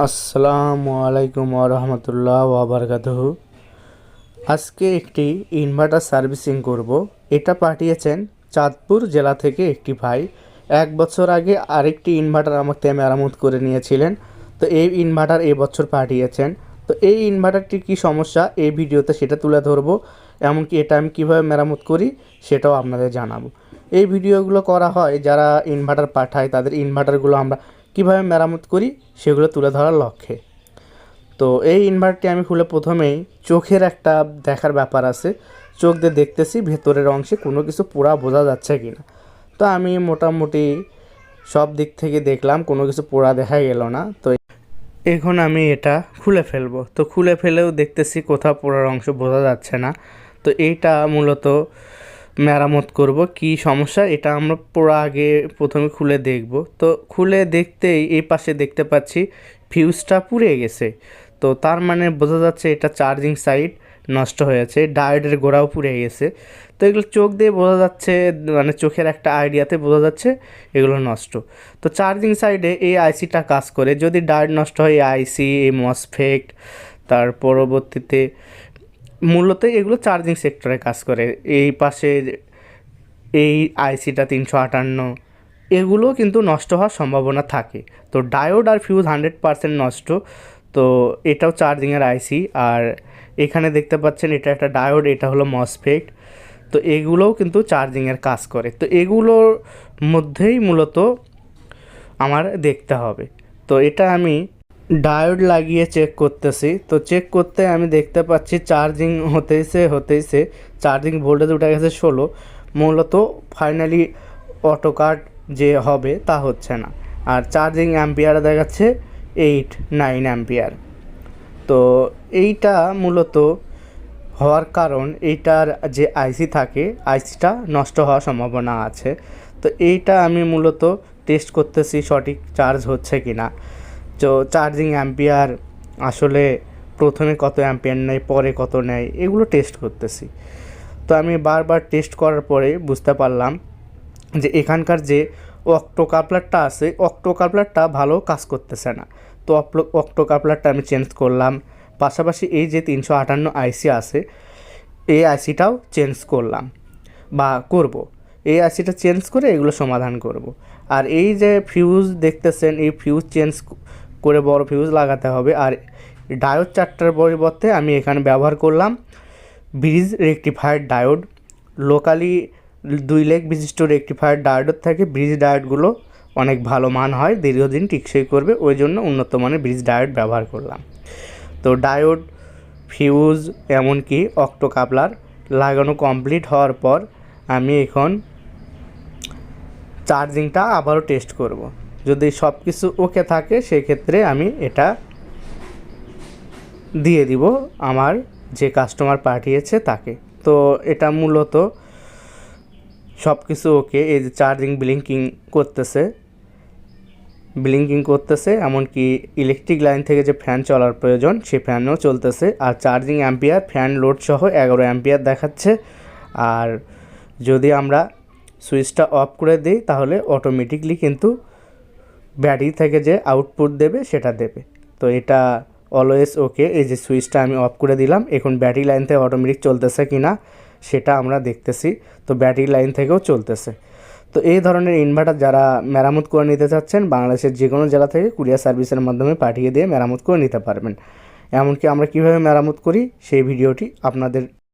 আসসালামু আলাইকুম রহমতুল্লাহ ওবরকাতহ আজকে একটি ইনভার্টার সার্ভিসিং করব। এটা পাঠিয়েছেন চাঁদপুর জেলা থেকে একটি ভাই। এক বছর আগে আরেকটি ইনভার্টার আমাকে মেরামত করে নিয়েছিলেন। তো এই ইনভার্টার বছর পাঠিয়েছেন। তো এই ইনভার্টারটির কী সমস্যা? এই ভিডিওতে সেটা তুলে ধরবো। এমনকি এটা আমি কীভাবে মেরামত করি সেটাও আপনাদের জানাব। এই ভিডিওগুলো করা হয় যারা ইনভার্টার পাঠায়, তাদের ইনভার্টারগুলো আমরা কীভাবে মেরামত করি সেগুলো তুলে ধরার লক্ষ্যে। তো এই ইনভার্টারটি আমি খুলে প্রথমেই চোখের একটা দেখার ব্যাপার আছে। চোখ দিয়ে দেখতেছি ভেতরের অংশে কোনো কিছু পোড়া বোঝা যাচ্ছে কি না তো আমি মোটামুটি সব দিক থেকে দেখলাম কোনো কিছু পোড়া দেখা গেল না। তো এখন আমি এটা খুলে ফেলব। তো খুলে ফেলেও দেখতেছি কোথাও পোড়ার অংশ বোঝা যাচ্ছে না। তো এইটা মূলত মেরামত করব, কি সমস্যা, এটা আমরা পোড়া আগে প্রথমে খুলে দেখব। তো খুলে দেখতেই এই পাশে দেখতে পাচ্ছি ফিউজটা পুড়ে গেছে। তো তার মানে বোঝা যাচ্ছে এটা চার্জিং সাইড নষ্ট হয়েছে ডায়োডের গোড়াও পুড়ে গেছে। তো এগুলো চোখ দিয়ে বোঝা যাচ্ছে মানে চোখের একটা আইডিয়াতে বোঝা যাচ্ছে এগুলো নষ্ট। তো চার্জিং সাইডে এই আইসিটা কাজ করে, যদি ডায়োড নষ্ট হয় আইসি এই মসফেক্ট তার পরবর্তীতে মূলত এগুলো চার্জিং সেক্টরে কাজ করে। এই পাশে এই আইসিটা তিনশো আটান্ন এগুলো কিন্তু নষ্ট হওয়ার সম্ভাবনা থাকে। তো ডায়োড আর ফিউজ হান্ড্রেড পারসেন্ট নষ্ট, তো এটাও চার্জিংয়ের আইসি আর এখানে দেখতে পাচ্ছেন এটা একটা ডায়োড এটা হলো মসফেক্ট তো এগুলোও কিন্তু চার্জিংয়ের কাজ করে। তো এগুলোর মধ্যেই মূলত আমার দেখতে হবে। তো এটা আমি ডায়োড লাগিয়ে চেক করতেছি। তো চেক করতে আমি দেখতে পাচ্ছি চার্জিং হতেইছে হতেইছে। চার্জিং ভোল্টেজ উঠে গেছে ষোলো। মূলত ফাইনালি অটো যে হবে তা হচ্ছে না। আর চার্জিং অ্যাম্পিয়ার দেখাচ্ছে এইট, নাইন অ্যাম্পিয়ার। তো এইটা মূলত হওয়ার কারণ, এইটার যে আইসি থাকে, আইসিটা নষ্ট হওয়ার সম্ভাবনা আছে। তো এইটা আমি মূলত টেস্ট করতেছি সঠিক চার্জ হচ্ছে কি না তো চার্জিং অ্যাম্পিয়ার আসলে প্রথমে কত অ্যাম্পিয়ার নেয়, পরে কত নেয়, এগুলো টেস্ট করতেছি। তো আমি বারবার টেস্ট করার পরে বুঝতে পারলাম যে এখানকার যে অক্টো কাপলারটা আছে অক্টো কাপলারটা ভালো কাজ করতেছে না। তো অক্টো কাপলারটা আমি চেঞ্জ করলাম। পাশাপাশি এই যে তিনশো আটান্ন আইসি আছে, এই আইসিটাও চেঞ্জ করলাম বা করব। এই আইসিটা চেঞ্জ করে এগুলো সমাধান করব। আর এই যে ফিউজ দেখতেছেন, এই ফিউজ চেঞ্জ করে বড় ফিউজ লাগাতে হবে। আর ডায়োড চারটার পরিবর্তে আমি এখানে ব্যবহার করলাম ব্রিজ রেকটিফায়ার ডায়োড লোকালি দুই লেগ বিশিষ্ট রেকটিফায়ার ডায়োডের থেকে ব্রিজ ডায়োডগুলো অনেক ভালো মান হয়, দীর্ঘদিন টিকসই করবে। ওই জন্য উন্নত মানের ব্রিজ ডায়োড ব্যবহার করলাম। তো ডায়োড ফিউজ এমনকি অক্টো কাপলার লাগানো কমপ্লিট হওয়ার পর আমি এখন চার্জিংটা আবারও টেস্ট করব। যদি সব কিছু ওকে থাকে, সেক্ষেত্রে আমি এটা দিয়ে দিব আমার যে কাস্টমার পাঠিয়েছে তাকে। তো এটা মূলত সব কিছু ওকে, এই যে চার্জিং ব্লিঙ্কিং করতেছে। ব্লিঙ্কিং করতেছে, এমনকি ইলেকট্রিক লাইন থেকে যে ফ্যান চলার প্রয়োজন, সে ফ্যানও চলতেছে। আর চার্জিং অ্যাম্পিয়ার ফ্যান লোড সহ এগারো অ্যাম্পিয়ার দেখাচ্ছে। আর যদি আমরা সুইচটা অফ করে দিই, তাহলে অটোমেটিকলি কিন্তু ব্যাটারি থেকে যে আউটপুট দেবে, সেটা দেবে। তো এটা অলওয়েজ ওকে এই যে সুইচটা আমি অফ করে দিলাম, এখন ব্যাটারি লাইন থেকে অটোমেটিক চলতেছে কি না সেটা আমরা দেখতেছি। তো ব্যাটারি লাইন থেকেও চলতেছে। তো এই ধরনের ইনভার্টার যারা মেরামত করে নিতে চাচ্ছেন, বাংলাদেশের যে কোনো জেলা থেকে কুরিয়ার সার্ভিসের মাধ্যমে পাঠিয়ে দিয়ে মেরামত করে নিতে পারবেন। এমনকি আমরা কীভাবে মেরামত করি, সেই ভিডিওটি আপনাদের